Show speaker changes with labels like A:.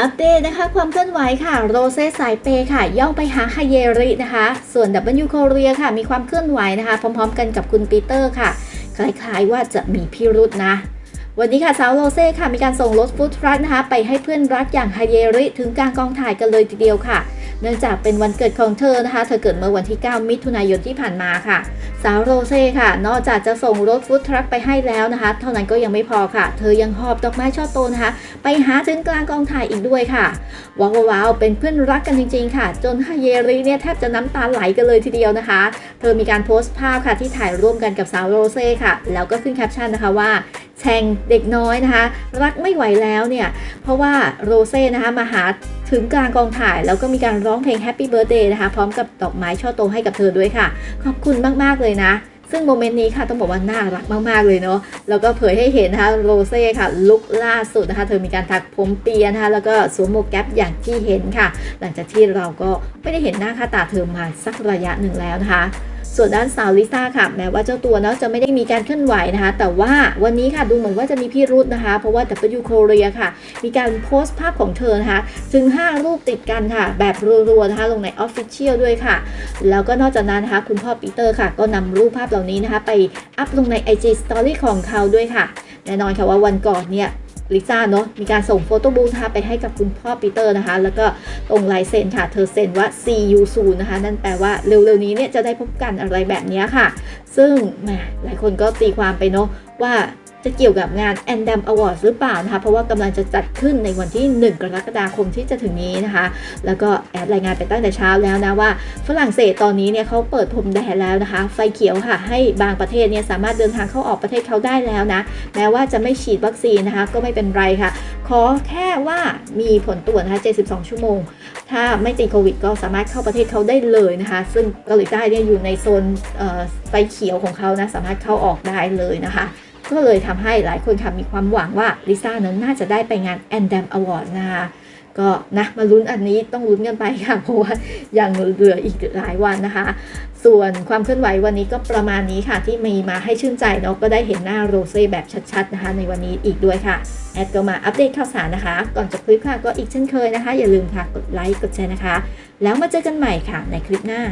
A: อัปเดตนะคะความเคลื่อนไหวค่ะโรเซ่สายเปย์ค่ะ ย่องไปหาฮาเยรินะคะ ส่วน W โคเรียค่ะ มีความเคลื่อนไหวนะคะ พร้อมๆ กันกับคุณปีเตอร์ค่ะ คล้ายๆว่าจะมีพิรุษนะ วันนี้ค่ะสาวโรเซ่ค่ะ มีการส่งรถฟู้ดทรัคนะคะ ไปให้เพื่อนรักอย่างฮาเยริถึงกลางกองถ่ายกันเลยทีเดียวค่ะ เนื่องจากเป็นวันเกิดของเธอนะคะ เธอเกิดเมื่อวันที่ 9 มิถุนายนที่ผ่านมาค่ะ สาวโรเซ่ค่ะ นอกจากจะส่งรถฟู้ดทรัคไปให้แล้วนะคะ เท่านั้นก็ยังไม่พอค่ะ เธอยังหอบดอกไม้ช่อโตนะคะ ไปหาถึงกลางกองถ่ายอีกด้วยค่ะว้าวว้าวเป็นเพื่อนรักกันจริง ๆ ค่ะ จนฮาเยริเนี่ยแทบจะน้ำตาไหลกันเลยทีเดียวนะคะ เธอมีการโพสต์ภาพค่ะที่ถ่ายร่วมกันกับสาวโรเซ่ค่ะ แล้วก็ขึ้นแคปชั่นนะคะว่า แชงเด็กน้อยนะคะ รักไม่ไหวแล้วเนี่ย เพราะว่าโรเซ่นะคะมาหาถึงกลางกองถ่ายแล้วก็มีการร้องเพลง Happy Birthday นะคะ พร้อมกับดอกไม้ช่อโตให้กับเธอด้วยค่ะ ขอบคุณมาก ๆ เลยนะซึ่งโมเมนต์นี้ค่ะต้องบอกว่าน่ารักมาก ๆ เลยเนาะแล้วก็เผยให้เห็นนะคะโรเซ่ค่ะลุคล่าสุดนะคะ เธอมีการถักผมเปียนะคะแล้วก็สวมหมวกแก๊ปอย่างที่เห็นค่ะ หลังจากที่เราก็ไม่ได้เห็นหน้าค่าตาเธอมาสักระยะหนึ่งแล้วนะคะ ส่วนด้านสาวลิซ่าค่ะแม้ว่าเจ้าตัวเนาะจะไม่ได้มีการเคลื่อนไหวนะคะ แต่ว่าวันนี้ค่ะดูเหมือนว่าจะมีพี่รุธนะคะ เพราะว่า W Korea ค่ะ มีการโพสต์ภาพของเธอนะคะถึง 5 รูปติดกันค่ะ แบบรัวๆนะคะลงใน Official ด้วยค่ะ แล้วก็นอกจากนั้นนะคะ คุณพ่อปีเตอร์ค่ะ ก็นำรูปภาพเหล่านี้นะคะ ไปอัพลงใน IG Story ของเขาด้วยค่ะแน่นอนค่ะว่าวันก่อนเนี่ย ลิซ่าเนาะมีการส่งโฟโต้บูธนะคะไปให้กับคุณพ่อปีเตอร์นะคะ แล้วก็ตรงลายเซ็นค่ะ เธอเซ็นว่า see you soon นะคะ นั่นแปลว่าเร็วๆนี้เนี่ยจะได้พบกันอะไรแบบนี้ค่ะ ซึ่งแหมหลายคนก็ตีความไปเนาะว่า จะเกี่ยวกับงาน a n d a m Awards หรือเปล่านะคะ เพราะว่ากำลังจะจัดขึ้นในวันที่ 1 กรกฎาคมที่จะถึงนี้นะคะ แล้วก็แอดรายงานไปตั้งแต่เช้าแล้วนะว่า ฝรั่งเศสตอนนี้เนี่ยเขาเปิดพรมแดนแล้วนะคะ ไฟเขียวค่ะ ให้บางประเทศเนี่ยสามารถเดินทางเข้าออกประเทศเขาได้แล้วนะ แม้ว่าจะไม่ฉีดวัคซีนนะคะ ก็ไม่เป็นไรค่ะ ขอแค่ว่ามีผลตรวจนะคะ 72 ชั่วโมง ถ้าไม่ติดโควิดก็สามารถเข้าประเทศเขาได้เลยนะคะ ซึ่งเกาหลีใต้เนี่ยอยู่ในโซนเอ่อไฟเขียวของเขานะ สามารถเข้าออกได้เลยนะคะ ก็เลยทำให้หลายคนค่ะมีความหวังว่าลิซ่านั้นน่าจะได้ไปงาน a n d a m Award นะคะก็นะมาลุ้นอันนี้ต้องลุ้นกันไปค่ะ เพราะว่ายังเหลืออีกหลายวันนะคะ ส่วนความเคลื่อนไหววันนี้ก็ประมาณนี้ค่ะ ที่มีมาให้ชื่นใจเนาะก็ได้เห็นหน้าโรเซ่แบบชัดๆนะคะ ในวันนี้อีกด้วยค่ะ แอดก็มาอัปเดตข่าวสารนะคะ ก่อนจบคลิปค่ะก็อีกเช่นเคยนะคะ อย่าลืมค่ะกดไลค์กดแชร์นะคะ แล้วมาเจอกันใหม่ค่ะในคลิปหน้า